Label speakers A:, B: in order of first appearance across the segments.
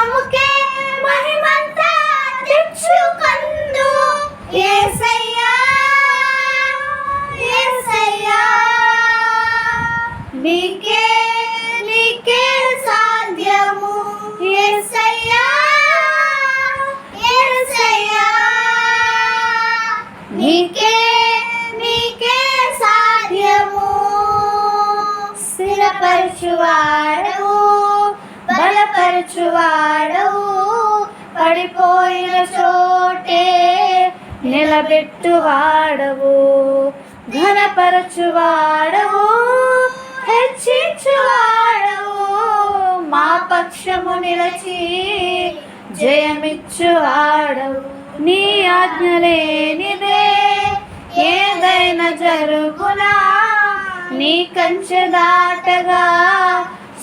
A: నామముకే మహిమంతా తెచ్చుకొందు. యేసయ్యా యేసయ్యా నీకే నీకే సాధ్యము. యేసయ్యా యేసయ్యా సాధ్యము. స్థిరపరచువాడవు బలపరచువాడవు పడిపోయిన చోటే నిలబెట్టువాడవు. ఘనపరచువాడవు హెచ్చించువాడవు. మా పక్షము నిలచి జయమిచ్చువాడవు. నీ ఆజ్ఞ లేనిదే ఏదైనా జరుగునా? నీ కంచె దాటగా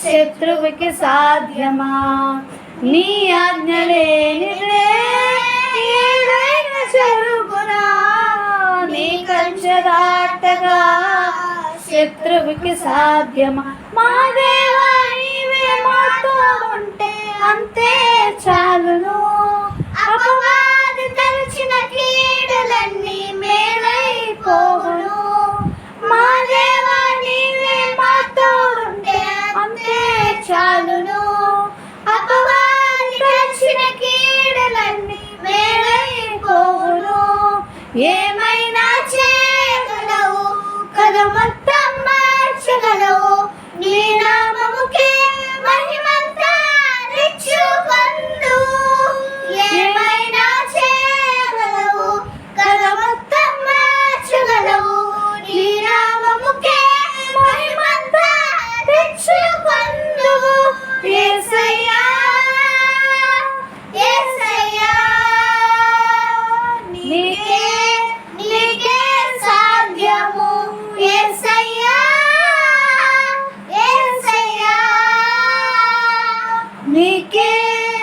A: శత్రువుకి సాధ్యమా? నీ ఆజ్ఞ లేని ఏదైనా నీ కంచదాటగా శత్రువుకి సాధ్యమా? మా దేవా ఏమైనా చేయగలవు కథ మొత్తం మార్చగలవు. again.